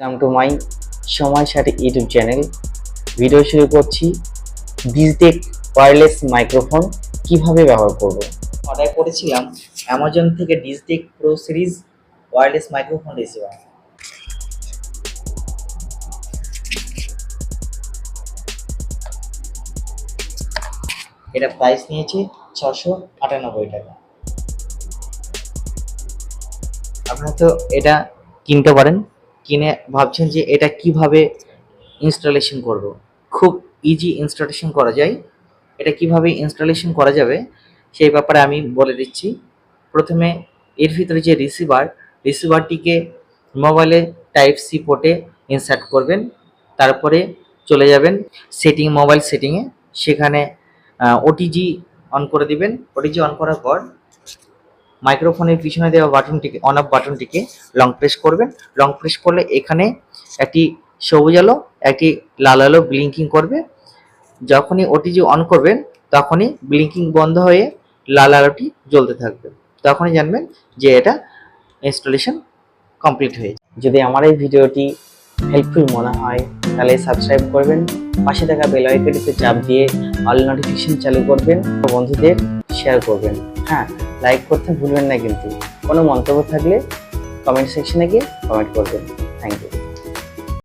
Welcome to my সময় সাথে YouTube channel video শুরু করছি ডিজটেক ওয়্যারলেস মাইক্রোফোন কীভাবে ব্যবহার করব? অর্ডার করেছিলাম অ্যামাজন থেকে Digitek pro series wireless microphone receiver এটা প্রাইস নিয়েছে ছশো আটানব্বই টাকা। আপনারা তো এটা কিনতে পারেন। কিনে ভাবছেন যে এটা কীভাবে ইনস্টলেশন করব? খুব ইজি ইনস্টলেশন করা যায়। এটা কীভাবে ইনস্টলেশন করা যাবে সেই ব্যাপারে আমি বলে দিচ্ছি। প্রথমে এর ভিতরে যে রিসিভার রিসিভারটিকে মোবাইলে টাইপ সি পোর্টে ইনসার্ট করবেন। তারপরে চলে যাবেন সেটিং মোবাইল সেটিংয়ে সেখানে ওটিজি অন করে দিবেন। ওটিজি অন করার পর মাইক্রোফোনের পিছনে দেওয়া বাটনটিকে অন অফ বাটনটিকে লং প্রেস করবেন। লং প্রেস করলে এখানে একটি সবুজ আলো, একটি লাল আলো ব্লিঙ্কিং করবে। যখনই ওটিজি অন করবেন, তখনই ব্লিঙ্কিং বন্ধ হয়ে লাল আলোটি জ্বলতে থাকবে। তখনই জানবেন যে এটা ইনস্টলেশন কমপ্লিট হয়েছে যদি আমার এই ভিডিওটি হেল্পফুল মনে হয়, তাহলে সাবস্ক্রাইব করবেন। পাশে থাকা বেল আইকনটিতে চাপ দিয়ে অল নোটিফিকেশন চালু করবেন। বন্ধুদের শেয়ার করবেন। হ্যাঁ। লাইক করতে ভুলবেন না কিন্তু। কোনো মন্তব্য থাকলে কমেন্ট সেকশনে গিয়ে কমেন্ট করবেন। Thank you